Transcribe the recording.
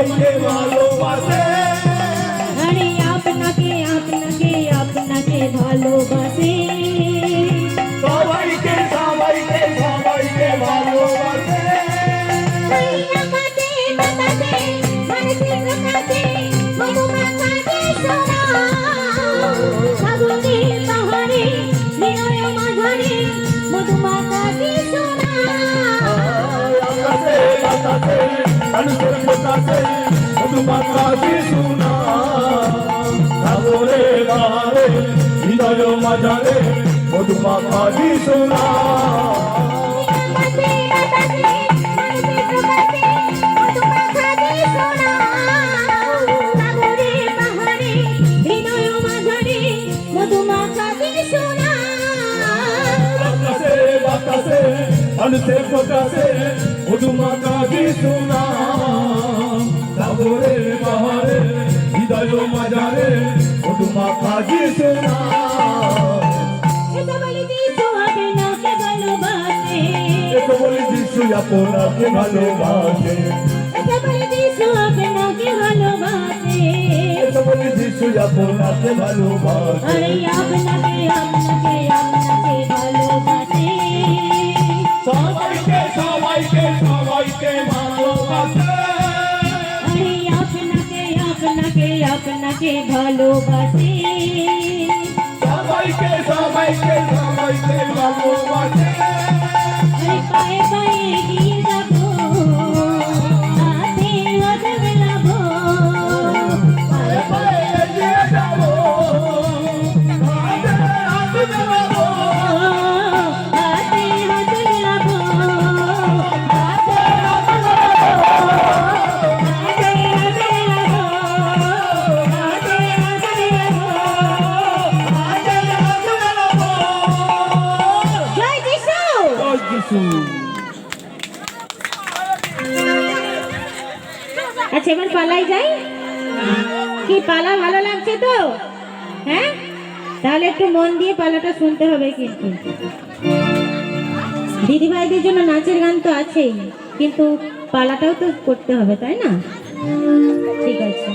সবাইকে ভালোবাসে আরে আপনাকে আপনাকে আপনাকে ভালোবাসে সবাইকে সবাইকে সবাইকে ভালোবাসে আকাশে সোনা আকাশে মাঝারে আকাশে মধুমাখাতে সোনা সোনা বাতাসে বাতাসে মানুষের বাতাসে মধুমাতা শোনা সাগরে মধুমাতা শোনা এটা বলি যিশু আপনাকে ভালোবাসে। বলি যিশু আপনাকে ভালোবাসে। এটা বলি যিশু আপনাকে আপনাকে ভালোবাসে সবাইকে সবাইকে সবাইকে ভালোবাসে আচ্ছা এবার পালাই যাই? কি, পালা ভালো লাগছে তো? হ্যাঁ? তাহলে একটু মন দিয়ে পালাটা শুনতে হবে কিন্তু। দিদি ভাইদের জন্য নাচের গান তো আছেই, কিন্তু পালাটাও তো করতে হবে, তাই না? ঠিক আছে।